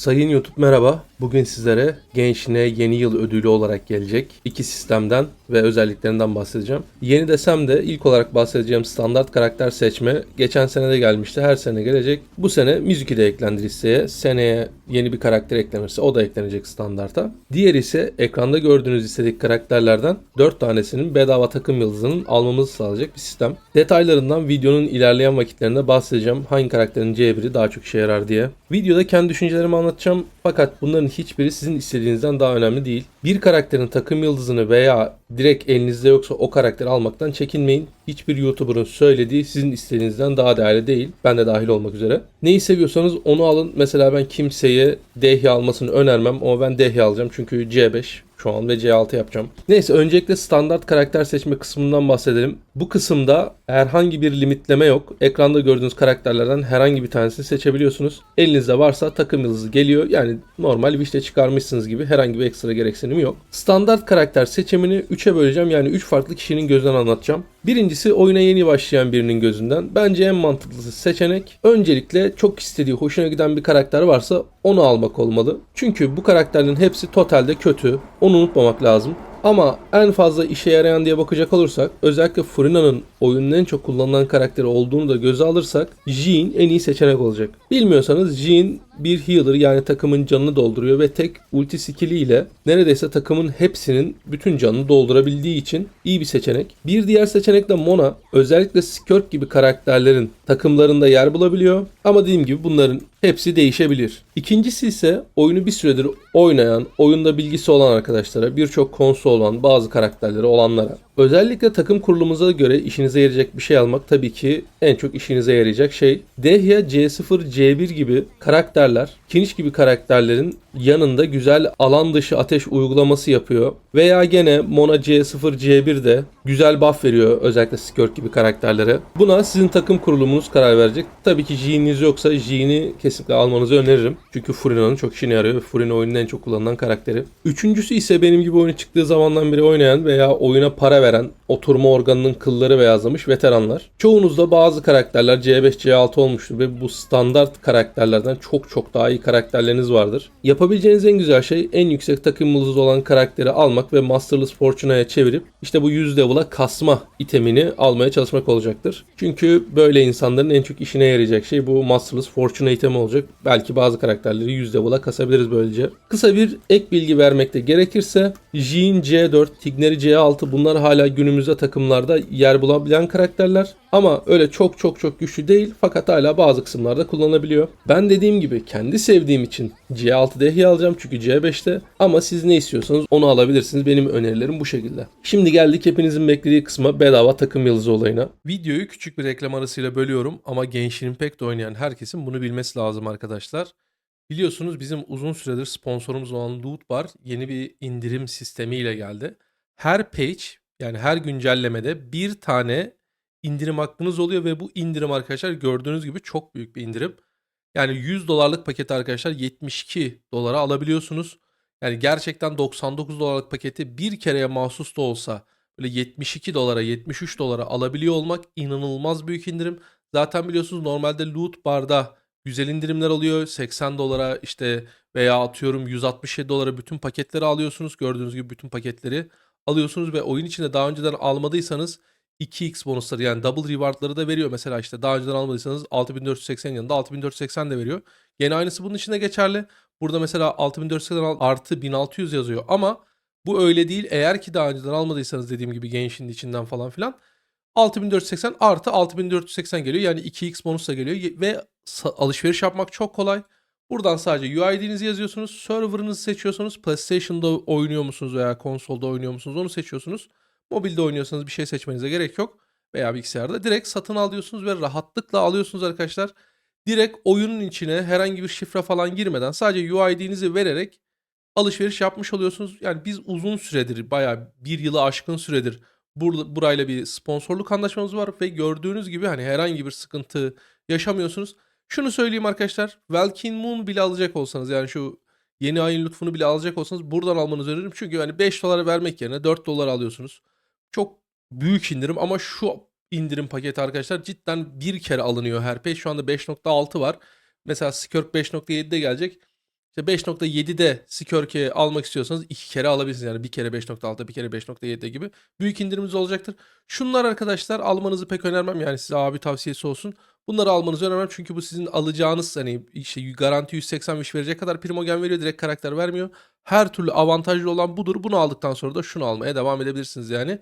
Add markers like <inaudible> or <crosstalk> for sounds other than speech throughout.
Sayın YouTube merhaba. Bugün sizlere Gençine Yeni Yıl ödülü olarak gelecek iki sistemden ve özelliklerinden bahsedeceğim. Yeni desem de ilk olarak bahsedeceğim standart karakter seçme geçen sene de gelmişti. Her sene gelecek. Bu sene Mizuki de eklendi listeye. Seneye yeni bir karakter eklenirse o da eklenecek standarta. Diğeri ise ekranda gördüğünüz listedik karakterlerden 4 tanesinin bedava takım yıldızının almamızı sağlayacak bir sistem. Detaylarından videonun ilerleyen vakitlerinde bahsedeceğim. Hangi karakterin C1'i daha çok işe yarar diye. Videoda kendi düşüncelerimi anlatacağım fakat bunların hiçbiri sizin istediğinizden daha önemli değil. Bir karakterin takım yıldızını veya direkt elinizde yoksa o karakteri almaktan çekinmeyin. Hiçbir YouTuber'ın söylediği sizin istediğinizden daha değerli değil. Ben de dahil olmak üzere. Neyi seviyorsanız onu alın. Mesela ben kimseye Dehya almasını önermem ama ben Dehya alacağım çünkü C5 şu an ve C6 yapacağım. Neyse öncelikle standart karakter seçme kısmından bahsedelim. Bu kısımda herhangi bir limitleme yok. Ekranda gördüğünüz karakterlerden herhangi bir tanesini seçebiliyorsunuz. Elinizde varsa takım yıldızı geliyor. Yani normal wish'te çıkarmışsınız gibi herhangi bir ekstra gereksinimi yok. Standart karakter seçimini 3'e böleceğim. Yani 3 farklı kişinin gözünden anlatacağım. Birincisi oyuna yeni başlayan birinin gözünden. Bence en mantıklısı seçenek. Öncelikle çok istediği, hoşuna giden bir karakter varsa onu almak olmalı. Çünkü bu karakterlerin hepsi totalde kötü. Onu unutmamak lazım. Ama en fazla işe yarayan diye bakacak olursak özellikle Furina'nın oyunun en çok kullanılan karakteri olduğunu da göze alırsak Jean en iyi seçenek olacak. Bilmiyorsanız Jean bir healer yani takımın canını dolduruyor ve tek ulti skilliyle neredeyse takımın hepsinin bütün canını doldurabildiği için iyi bir seçenek. Bir diğer seçenek de Mona. Özellikle Skirk gibi karakterlerin takımlarında yer bulabiliyor. Ama dediğim gibi bunların hepsi değişebilir. İkincisi ise oyunu bir süredir oynayan, oyunda bilgisi olan arkadaşlara, birçok konsol olan bazı karakterleri olanlara. Özellikle takım kurulumuza göre işinize yarayacak bir şey almak tabii ki en çok işinize yarayacak şey. Dehya C0, C1 gibi karakterler, Kiniç gibi karakterlerin yanında güzel alan dışı ateş uygulaması yapıyor. Veya gene Mona C0, C1 de güzel buff veriyor özellikle Skirk gibi karakterlere. Buna sizin takım kurulumunuz karar verecek. Tabii ki Jean'iniz yoksa Jean'i kesinlikle almanızı öneririm. Çünkü Furina'nın çok işine yarıyor. Furina oyunun en çok kullanılan karakteri. Üçüncüsü ise benim gibi oyunu çıktığı zamandan beri oynayan veya oyuna para veren oturma organının kılları beyazlamış veteranlar. Çoğunuzda bazı karakterler C5, C6 olmuştur ve bu standart karakterlerden çok çok daha iyi karakterleriniz vardır. Yapabileceğiniz en güzel şey en yüksek takım yıldızı olan karakteri almak ve Masterless Fortune'ya çevirip işte bu 100 level'a kasma itemini almaya çalışmak olacaktır. Çünkü böyle insanların en çok işine yarayacak şey bu Masterless Fortune itemi olacak. Belki bazı karakterleri 100 level'a kasabiliriz böylece. Kısa bir ek bilgi vermekte gerekirse Jean C4, Tigneri C6 bunlar hala günümüzde takımlarda yer bulabilen karakterler. Ama öyle çok çok çok güçlü değil fakat hala bazı kısımlarda kullanılabiliyor. Ben dediğim gibi kendi sevdiğim için C6 Dehi alacağım çünkü C5'te ama siz ne istiyorsanız onu alabilirsiniz. Benim önerilerim bu şekilde. Şimdi geldik hepinizin beklediği kısma bedava takım yıldızı olayına. Videoyu küçük bir reklam arasıyla bölüyorum ama Genshin Impact oynayan herkesin bunu bilmesi lazım arkadaşlar. Biliyorsunuz bizim uzun süredir sponsorumuz olan Loot Bar yeni bir indirim sistemiyle geldi. Her page yani her güncellemede bir tane indirim hakkınız oluyor ve bu indirim arkadaşlar gördüğünüz gibi çok büyük bir indirim. Yani 100 dolarlık paketi arkadaşlar 72 dolara alabiliyorsunuz. Yani gerçekten 99 dolarlık paketi bir kereye mahsus da olsa böyle 72 dolara 73 dolara alabiliyor olmak inanılmaz büyük indirim. Zaten biliyorsunuz normalde loot barda güzel indirimler oluyor. 80 dolara işte veya atıyorum 167 dolara bütün paketleri alıyorsunuz. Gördüğünüz gibi bütün paketleri alıyorsunuz ve oyun içinde daha önceden almadıysanız 2x bonusları yani double rewardları da veriyor. Mesela işte daha önceden almadıysanız 6480 yanında 6480 de veriyor. Gene aynısı bunun içinde geçerli. Burada mesela 6480 artı 1600 yazıyor ama bu öyle değil. Eğer ki daha önceden almadıysanız dediğim gibi Genshin içinden falan filan 6480 artı 6480 geliyor. Yani 2x bonus da geliyor ve alışveriş yapmak çok kolay. Buradan sadece UID'nizi yazıyorsunuz. Server'ınızı seçiyorsunuz. PlayStation'da oynuyor musunuz veya konsolda oynuyor musunuz onu seçiyorsunuz. Mobilde oynuyorsanız bir şey seçmenize gerek yok. Veya bilgisayarda direkt satın alıyorsunuz ve rahatlıkla alıyorsunuz arkadaşlar. Direkt oyunun içine herhangi bir şifre falan girmeden sadece UID'nizi vererek alışveriş yapmış oluyorsunuz. Yani biz uzun süredir bayağı bir yılı aşkın süredir bur- burayla bir sponsorluk anlaşmamız var ve gördüğünüz gibi hani herhangi bir sıkıntı yaşamıyorsunuz. Şunu söyleyeyim arkadaşlar. Welkin Moon bile alacak olsanız yani şu yeni ayın lütfunu bile alacak olsanız buradan almanızı öneririm. Çünkü hani 5 dolara vermek yerine 4 dolar alıyorsunuz. Çok büyük indirim ama şu indirim paketi arkadaşlar cidden bir kere alınıyor her page. Şu anda 5.6 var. Mesela Skirk 5.7'de gelecek. İşte 5.7'de Skirke'yi almak istiyorsanız iki kere alabilirsiniz. Yani bir kere 5.6 bir kere 5.7 gibi. Büyük indirimimiz olacaktır. Şunlar arkadaşlar almanızı pek önermem. Yani size abi tavsiyesi olsun. Bunları almanızı önermem çünkü bu sizin alacağınız hani işte garanti 180 wish verecek kadar primogen veriyor. Direkt karakter vermiyor. Her türlü avantajlı olan budur. Bunu aldıktan sonra da şunu almaya devam edebilirsiniz yani.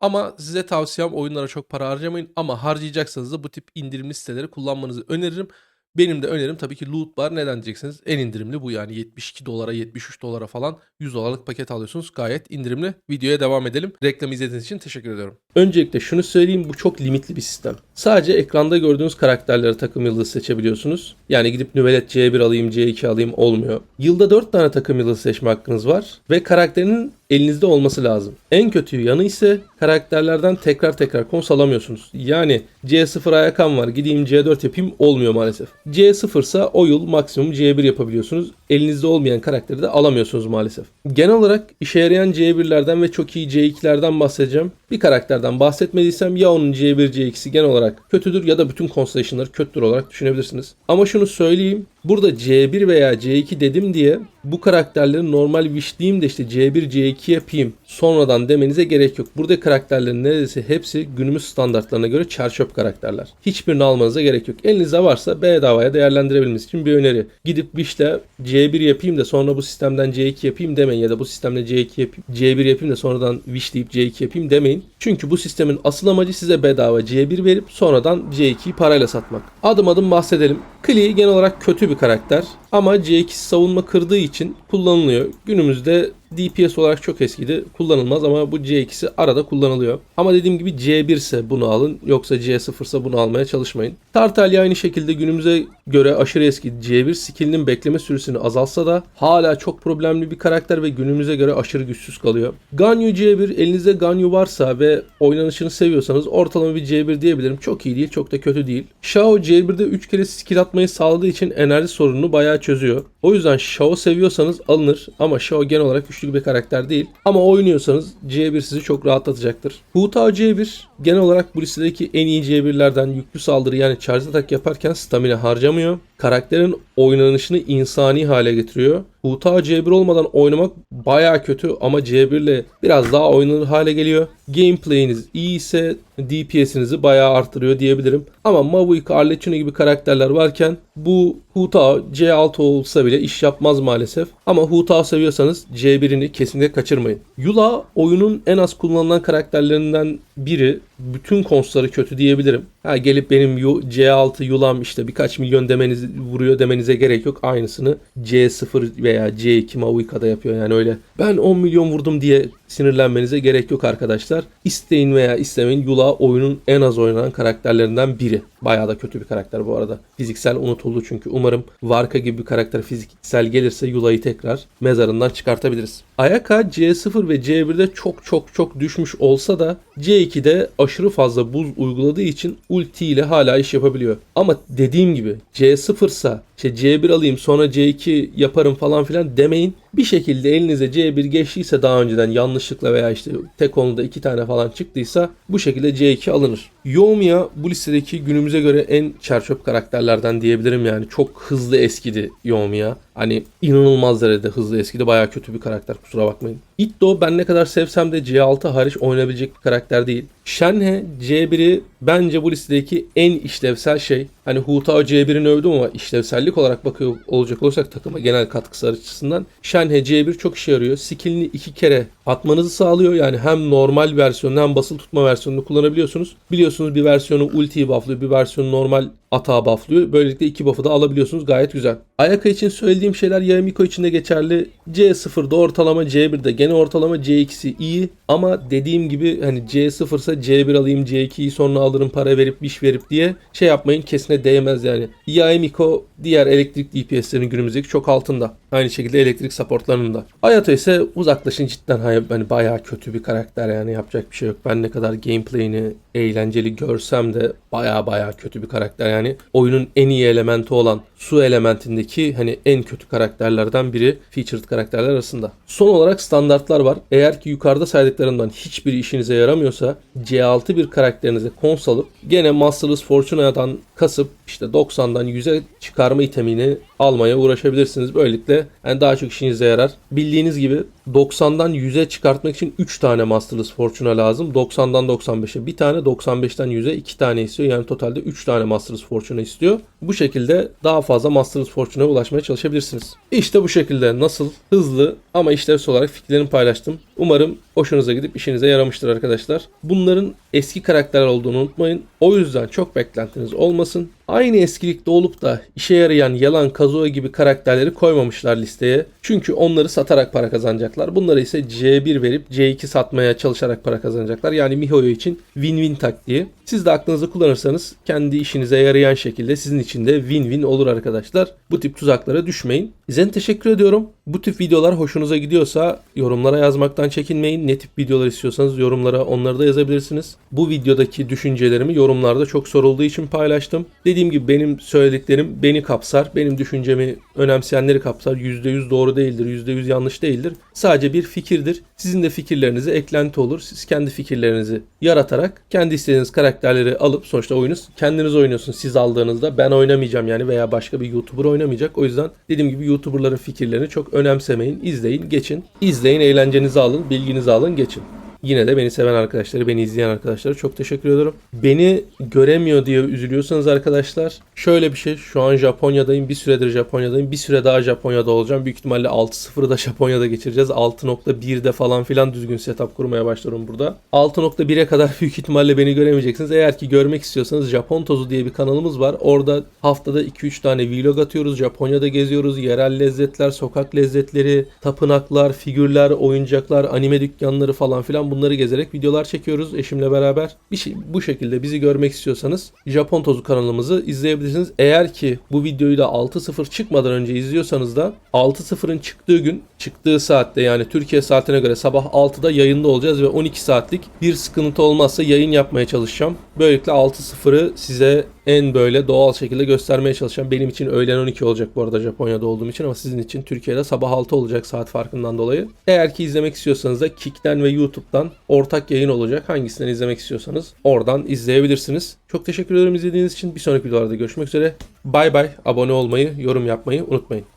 Ama size tavsiyem oyunlara çok para harcamayın. Ama harcayacaksanız da bu tip indirimli siteleri kullanmanızı öneririm. Benim de önerim tabii ki Loot Bar neden diyeceksiniz. En indirimli bu yani 72 dolara 73 dolara falan 100 dolarlık paket alıyorsunuz. Gayet indirimli. Videoya devam edelim. Reklam izlediğiniz için teşekkür ediyorum. Öncelikle şunu söyleyeyim bu çok limitli bir sistem. Sadece ekranda gördüğünüz karakterlere takım yıldızı seçebiliyorsunuz. Yani gidip nüvelet C1 alayım C2 alayım olmuyor. Yılda 4 tane takım yıldızı seçme hakkınız var. Ve karakterinin elinizde olması lazım. En kötü yanı ise karakterlerden tekrar tekrar kons alamıyorsunuz. Yani C0 Ayakan var gideyim C4 yapayım olmuyor maalesef. C0 ise o yıl maksimum C1 yapabiliyorsunuz. Elinizde olmayan karakteri de alamıyorsunuz maalesef. Genel olarak işe yarayan C1'lerden ve çok iyi C2'lerden bahsedeceğim. Bir karakterden bahsetmediysem ya onun C1 C2'si genel olarak kötüdür ya da bütün constellation'ları kötüdür olarak düşünebilirsiniz. Ama şunu söyleyeyim. Burada C1 veya C2 dedim diye bu karakterleri normal wishleyeyim de işte C1 C2 yapayım sonradan demenize gerek yok. Burada karakterlerin neredeyse hepsi günümüz standartlarına göre çerçöp karakterler. Hiçbirini almanıza gerek yok. Elinizde varsa bedavaya değerlendirebilmeniz için bir öneri. Gidip wishle C1 yapayım da sonra bu sistemden C2 yapayım demeyin ya da bu sistemde C2 yapayım C1 yapayım da sonradan wishleyip C2 yapayım demeyin. Çünkü bu sistemin asıl amacı size bedava C1 verip sonradan C2'yi parayla satmak. Adım adım bahsedelim. Klee genel olarak kötü bir karakter ama C2 savunma kırdığı için kullanılıyor. Günümüzde DPS olarak çok eskidi. Kullanılmaz ama bu C2'si arada kullanılıyor. Ama dediğim gibi C1 ise bunu alın. Yoksa C0 ise bunu almaya çalışmayın. Tartalya aynı şekilde günümüze göre aşırı eski. C1 skillinin bekleme süresini azalsa da hala çok problemli bir karakter ve günümüze göre aşırı güçsüz kalıyor. Ganyu C1 elinizde Ganyu varsa ve oynanışını seviyorsanız ortalama bir C1 diyebilirim. Çok iyi değil çok da kötü değil. Shao C1'de 3 kere skill atmayı sağladığı için enerji sorununu bayağı çözüyor. O yüzden Shao seviyorsanız alınır ama Shao genel olarak güçlü bir karakter değil. Ama oynuyorsanız C1 sizi çok rahatlatacaktır. Hu Tao C1 genel olarak bu listedeki en iyi C1'lerden yüklü saldırı yani charge attack yaparken stamina harcamıyor. Karakterin oynanışını insani hale getiriyor. Hu Tao C1 olmadan oynamak baya kötü ama C1 ile biraz daha oynanır hale geliyor. Gameplay'iniz iyi ise DPS'inizi bayağı arttırıyor diyebilirim. Ama Mavuik, Arlecchino gibi karakterler varken bu Hu Tao C6 olsa bile iş yapmaz maalesef. Ama Hu Tao seviyorsanız C1'ini kesinlikle kaçırmayın. Yula oyunun en az kullanılan karakterlerinden biri. Bütün konsları kötü diyebilirim. Ha gelip benim Yu- C6 Yulam işte birkaç milyon demeniz vuruyor demenize gerek yok. Aynısını C0 veya C2 Mavuika'da yapıyor. Yani öyle ben 10 milyon vurdum diye sinirlenmenize gerek yok arkadaşlar. İsteyin veya istemeyin Yula oyunun en az oynanan karakterlerinden biri. Bayağı da kötü bir karakter bu arada. Fiziksel unutuldu çünkü. Umarım Varka gibi bir karakter fiziksel gelirse Yula'yı tekrar mezarından çıkartabiliriz. Ayaka C0 ve C1'de çok çok çok düşmüş olsa da C2'de aşırı fazla buz uyguladığı için ulti ile hala iş yapabiliyor. Ama dediğim gibi C0 ise işte C1 alayım sonra C2 yaparım falan filan demeyin. Bir şekilde elinize C1 geçtiyse daha önceden yanlışlıkla veya işte tek konuda iki tane falan çıktıysa bu şekilde C2 alınır. Yoimiya bu listedeki günümüze göre en çerçöp karakterlerden diyebilirim yani. Çok hızlı eskidi Yoimiya. Hani inanılmaz derecede hızlı eskidi. Bayağı kötü bir karakter kusura bakmayın. Itto ben ne kadar sevsem de C6 hariç oynayabilecek bir karakter değil. Shenhe C1'i bence bu listedeki en işlevsel şey. Hani Hu Tao C1'ini övdüm ama işlevsellik olarak bakıyor olacak olursak takıma genel katkısı açısından Shenhe C1 çok işe yarıyor. Skillini iki kere atmanızı sağlıyor. Yani hem normal versiyonunu hem basılı tutma versiyonunu kullanabiliyorsunuz. Biliyorsunuz bir versiyonu ultiyi bufflıyor, bir versiyonu normal atağı bufflıyor. Böylelikle iki buff'ı da alabiliyorsunuz. Gayet güzel. Ayaka için söylediğim şeyler Yamiko için de geçerli. C0'da ortalama, C1'de gene ortalama, C2'si iyi. Ama dediğim gibi hani C0 ise C1 alayım, C2'yi sonra alırım para verip iş verip diye şey yapmayın. Kesine değmez yani. Yamiko diğer elektrik DPS'lerin günümüzdeki çok altında. Aynı şekilde elektrik supportlarının da. Ayato ise uzaklaşın cidden hani bayağı kötü bir karakter yani yapacak bir şey yok. Ben ne kadar gameplay'ini eğlenceli görsem de bayağı bayağı kötü bir karakter. yani oyunun en iyi elementi olan su elementindeki hani en kötü karakterlerden biri featured karakterler arasında. Son olarak standartlar var. Eğer ki yukarıda saydıklarımdan hiçbiri işinize yaramıyorsa C6 bir karakterinize kons alıp gene Masterless Fortuna'dan kasıp işte 90'dan 100'e çıkarma itemini almaya uğraşabilirsiniz. Böylelikle yani daha çok işinize yarar. Bildiğiniz gibi 90'dan 100'e çıkartmak için 3 tane Masterless Fortuna lazım. 90'dan 95'e bir tane, 95'ten 100'e 2 tane istiyor. Yani totalde 3 tane Masterless Fortuna istiyor. Bu şekilde daha fazla Masterless Fortuna'ya ulaşmaya çalışabilirsiniz. İşte bu şekilde nasıl hızlı ama işlevsel olarak fikirlerimi paylaştım. Umarım hoşunuza gidip işinize yaramıştır arkadaşlar. Bunların eski karakterler olduğunu unutmayın. O yüzden çok beklentiniz olmasın. Aynı eskilikte olup da işe yarayan yalan Kazuha gibi karakterleri koymamışlar listeye. Çünkü onları satarak para kazanacaklar. Bunları ise C1 verip C2 satmaya çalışarak para kazanacaklar. Yani MiHoYo için win-win taktiği. Siz de aklınızı kullanırsanız kendi işinize yarayan şekilde sizin için de win-win olur arkadaşlar. Bu tip tuzaklara düşmeyin. İzlediğiniz teşekkür ediyorum. Bu tip videolar hoşunuza gidiyorsa yorumlara yazmaktan çekinmeyin. Ne tip videolar istiyorsanız yorumlara onları da yazabilirsiniz. Bu videodaki düşüncelerimi yorumlarda çok sorulduğu için paylaştım. Dediğim gibi benim söylediklerim beni kapsar. Benim düşüncemi önemseyenleri kapsar. %100 doğru değildir, %100 yanlış değildir. Sadece bir fikirdir. Sizin de fikirlerinize eklenti olur. Siz kendi fikirlerinizi yaratarak kendi istediğiniz karakterleri alıp sonuçta oyunu kendiniz oynuyorsunuz. Siz aldığınızda ben oynamayacağım yani veya başka bir YouTuber oynamayacak. O yüzden dediğim gibi YouTuber'ların fikirlerini çok önemsemeyin. İzleyin, geçin. İzleyin, eğlencenizi alın, bilginizi alın, geçin. Yine de beni seven arkadaşları, beni izleyen arkadaşlara çok teşekkür ediyorum. Beni göremiyor diye üzülüyorsanız arkadaşlar şöyle bir şey. Şu an Japonya'dayım. Bir süredir Japonya'dayım. Bir süre daha Japonya'da olacağım. Büyük ihtimalle 6.0'ı da Japonya'da geçireceğiz. 6.1'de falan filan düzgün setup kurmaya başlıyorum burada. 6.1'e kadar <laughs> büyük ihtimalle beni göremeyeceksiniz. Eğer ki görmek istiyorsanız Japon Tozu diye bir kanalımız var. Orada haftada 2-3 tane vlog atıyoruz. Japonya'da geziyoruz. Yerel lezzetler, sokak lezzetleri, tapınaklar, figürler, oyuncaklar, anime dükkanları falan filan bunları gezerek videolar çekiyoruz eşimle beraber. Bir şey bu şekilde bizi görmek istiyorsanız Japon Tozu kanalımızı izleyebilirsiniz. Eğer ki bu videoyu da 6.0 çıkmadan önce izliyorsanız da 6.0'ın çıktığı gün çıktığı saatte yani Türkiye saatine göre sabah 6'da yayında olacağız ve 12 saatlik bir sıkıntı olmazsa yayın yapmaya çalışacağım. Böylelikle 6.0'ı size en böyle doğal şekilde göstermeye çalışacağım. Benim için öğlen 12 olacak bu arada Japonya'da olduğum için ama sizin için Türkiye'de sabah 6 olacak saat farkından dolayı. Eğer ki izlemek istiyorsanız da Kick'ten ve YouTube'dan ortak yayın olacak. Hangisinden izlemek istiyorsanız oradan izleyebilirsiniz. Çok teşekkür ederim izlediğiniz için. Bir sonraki videolarda görüşmek üzere. Bay bay. Abone olmayı, yorum yapmayı unutmayın.